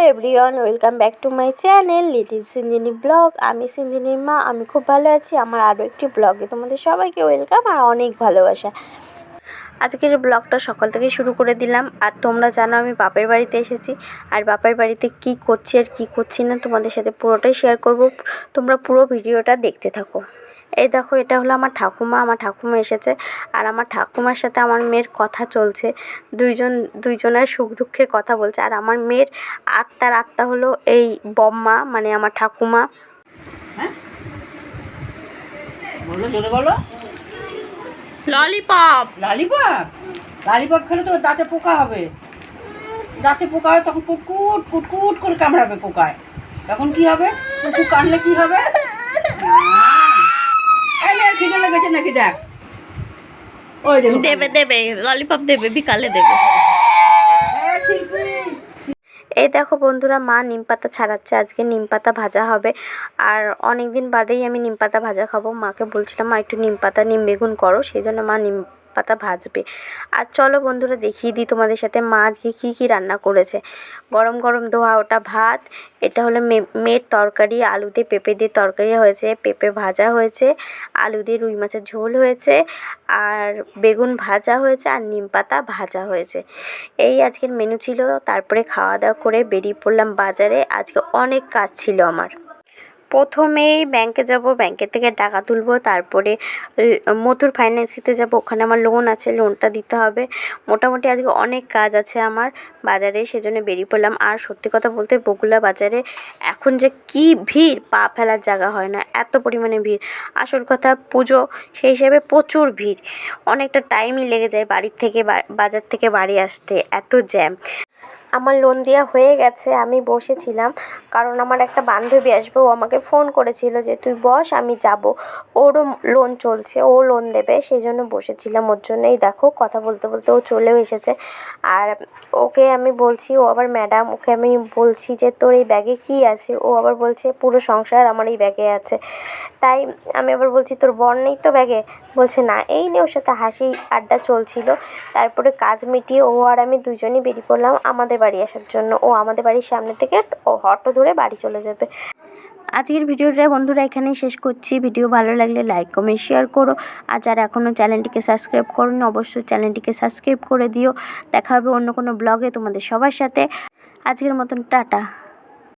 Hello everyone, welcome back to my channel little Sinjini vlog. আমি সিঞ্জিনির মা, আমি খুব ভালো আছি। আমার আরও একটি ব্লগে তোমাদের সবাইকে ওয়েলকাম আর অনেক ভালোবাসা। আজকের ব্লগটা সকাল থেকে শুরু করে দিলাম। আর তোমরা জানো আমি বাপের বাড়িতে এসেছি। আর বাপের বাড়িতে কি করছি আর কি করছি না তোমাদের সাথে পুরোটাই শেয়ার করব। তোমরা পুরো ভিডিওটা দেখতে থাকো। এই দেখো এটা হলো আমার ঠাকুমা। আমার ঠাকুমা এসেছে আর আমার ঠাকুমার সাথে আমার মেয়ের কথা চলছে। দুইজন দুইজনের সুখ দুঃখের কথা বলছে। আর আমার মেয়ের আত্মার আত্মা হলো এই বম্মা মানে আমার ঠাকুমা। বলো জোরে বলো। ললিপপ। লালিপপ? লালিপপ খেলে তো দাঁতে পোকা হবে। দাঁতে পোকা হয় তখন কুটকুট কুটকুট করে কামড়াবে পোকায়। তখন কি হবে? কুকুর কাটলে কি হবে? নে, খিদে নাকি দেখ? ওই দেবে দেবে ললিপপ দেবে বিকালে দেবে। এই এই দেখো বন্ধুরা মা নিম পাতা ছাড়াচ্ছে আজকে নিম পাতা ভাজা হবে। আর অনেকদিন বাদেই আমি নিম পাতা ভাজা খাব। মাকে বলছিলাম মা একটু নিম পাতা নিম বেগুন করো। সেই জন্য মা নিম পাতা ভাজবে। আর চলো বন্ধুরা দেখিয়ে দিই তোমাদের সাথে মা আজকে কী কী রান্না করেছে। গরম গরম ধোয়া ওটা ভাত, এটা হলো মেয়ের তরকারি আলু দিয়ে পেঁপে দিয়ে তরকারি হয়েছে, পেঁপে ভাজা হয়েছে, আলু দিয়ে রুই মাছের ঝোল হয়েছে, আর বেগুন ভাজা হয়েছে, আর নিম পাতা ভাজা হয়েছে। এই আজকের মেনু ছিল, তারপরে খাওয়া দাওয়া করে বেরিয়ে পড়লাম বাজারে, আজকে অনেক কাজ ছিল আমার। প্রথমেই ব্যাংকে যাব ব্যাংকের থেকে টাকা তুলব, তারপরে মথুর ফাইন্যান্সিতে যাব। ওখানে আমার লোন আছে লোনটা দিতে হবে। মোটামুটি আজকে অনেক কাজ আছে আমার বাজারে, সেজন্য বেরিয়ে পড়লাম। আর সত্যি কথা বলতে বগুলা বাজারে এখন যে কি ভিড়, পা ফেলার জায়গা হয় না, এত পরিমাণে ভিড়। আসল কথা পুজো, সেই হিসাবে প্রচুর ভিড়। অনেকটা টাইমই লেগে যায় বাড়ির থেকে বাজার থেকে বাড়ি আসতে, এত জ্যাম আমার লোন দেওয়া হয়ে গেছে, আমি বসেছিলাম। কারণ আমার একটা বান্ধবী আসবে, ও আমাকে ফোন করেছিল যে, তুই বস, আমি যাব। ওরও লোন চলছে, ও লোন দেবে সেই জন্য বসেছিলাম ওর জন্যই। দেখো, কথা বলতে বলতে ও চলেও এসেছে। আর ওকে আমি বলছি, ও আবার ম্যাডাম ওকে আমি বলছি যে, তোর এই ব্যাগে কী আছে? ও আবার বলছে, পুরো সংসার আমার এই ব্যাগে আছে। তাই আমি আবার বলছি, তোর বর নেই তো ব্যাগে বলছে, না, এই নিয়ে ওর সাথে হাসি আড্ডা চলছিল। তারপরে কাজ মিটিয়ে ও আর আমি দুজনেই বেরিয়ে পড়লাম। আমাদের বাড়ি আসার জন্য। ও আমাদের বাড়ির সামনে থেকে ও অটো ধরে বাড়ি চলে যাবে। আজকের ভিডিওটা বন্ধুরা এখানেই শেষ করছি। ভিডিও ভালো লাগলে লাইক কমে শেয়ার করো। আর যারা এখনও চ্যানেলটিকে সাবস্ক্রাইব করোনি, অবশ্যই চ্যানেলটিকে সাবস্ক্রাইব করে দিও। দেখা হবে অন্য কোনো ব্লগে তোমাদের সবার সাথে। আজকের মতন, টাটা।